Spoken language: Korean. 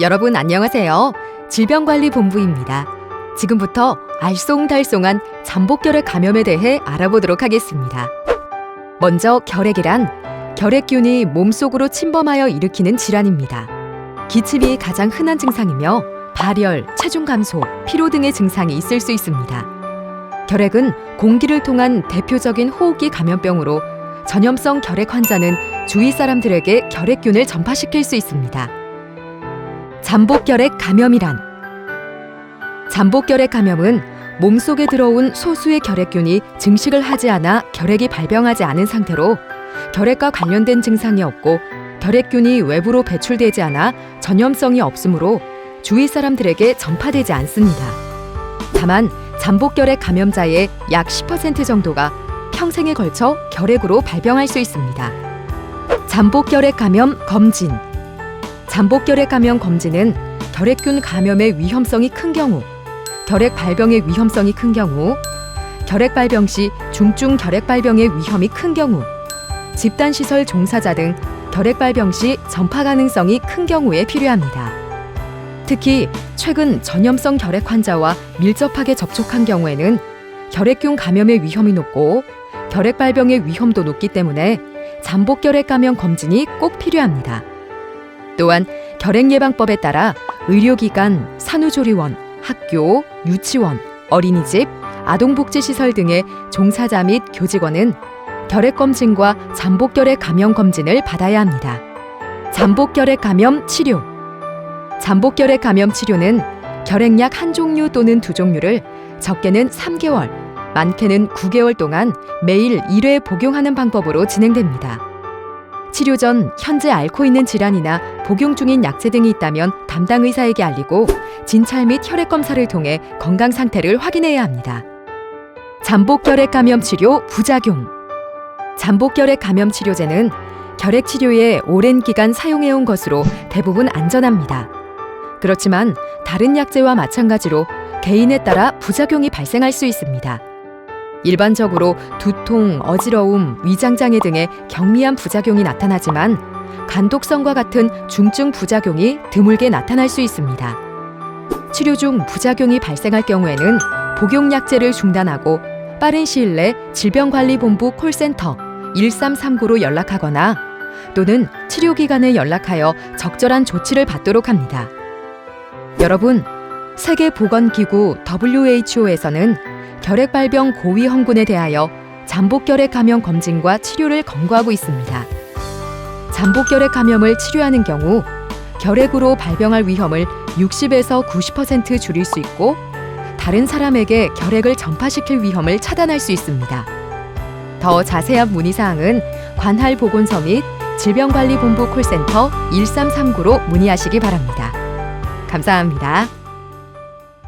여러분 안녕하세요. 질병관리본부입니다. 지금부터 알쏭달쏭한 잠복결핵 감염에 대해 알아보도록 하겠습니다. 먼저 결핵이란 결핵균이 몸속으로 침범하여 일으키는 질환입니다. 기침이 가장 흔한 증상이며 발열, 체중 감소, 피로 등의 증상이 있을 수 있습니다. 결핵은 공기를 통한 대표적인 호흡기 감염병으로 전염성 결핵 환자는 주위 사람들에게 결핵균을 전파시킬 수 있습니다. 잠복결핵 감염이란 잠복결핵 감염은 몸속에 들어온 소수의 결핵균이 증식을 하지 않아 결핵이 발병하지 않은 상태로 결핵과 관련된 증상이 없고 결핵균이 외부로 배출되지 않아 전염성이 없으므로 주위 사람들에게 전파되지 않습니다. 다만 잠복결핵 감염자의 약 10% 정도가 평생에 걸쳐 결핵으로 발병할 수 있습니다. 잠복결핵 감염 검진 잠복결핵 감염 검진은 결핵균 감염의 위험성이 큰 경우, 결핵 발병의 위험성이 큰 경우, 결핵 발병 시 중증 결핵 발병의 위험이 큰 경우, 집단 시설 종사자 등 결핵 발병 시 전파 가능성이 큰 경우에 필요합니다. 특히 최근 전염성 결핵 환자와 밀접하게 접촉한 경우에는 결핵균 감염의 위험이 높고 결핵 발병의 위험도 높기 때문에 잠복결핵 감염 검진이 꼭 필요합니다. 또한 결핵예방법에 따라 의료기관, 산후조리원, 학교, 유치원, 어린이집, 아동복지시설 등의 종사자 및 교직원은 결핵검진과 잠복결핵 감염 검진을 받아야 합니다. 잠복결핵 감염 치료 잠복결핵 감염 치료는 결핵약 한 종류 또는 두 종류를 적게는 3개월, 많게는 9개월 동안 매일 1회 복용하는 방법으로 진행됩니다. 치료 전 현재 앓고 있는 질환이나 복용 중인 약제 등이 있다면 담당 의사에게 알리고 진찰 및 혈액 검사를 통해 건강 상태를 확인해야 합니다. 잠복결핵 감염 치료 부작용 잠복결핵 감염 치료제는 결핵 치료에 오랜 기간 사용해 온 것으로 대부분 안전합니다. 그렇지만 다른 약제와 마찬가지로 개인에 따라 부작용이 발생할 수 있습니다. 일반적으로 두통, 어지러움, 위장장애 등의 경미한 부작용이 나타나지만 간독성과 같은 중증 부작용이 드물게 나타날 수 있습니다. 치료 중 부작용이 발생할 경우에는 복용약제를 중단하고 빠른 시일 내 질병관리본부 콜센터 1339로 연락하거나 또는 치료기관에 연락하여 적절한 조치를 받도록 합니다. 여러분, 세계보건기구 WHO에서는 결핵 발병 고위 험군에 대하여 잠복결핵 감염 검진과 치료를 권고하고 있습니다. 잠복결핵 감염을 치료하는 경우 결핵으로 발병할 위험을 60에서 90% 줄일 수 있고 다른 사람에게 결핵을 전파시킬 위험을 차단할 수 있습니다. 더 자세한 문의 사항은 관할 보건소 및 질병관리본부 콜센터 1339로 문의하시기 바랍니다. 감사합니다.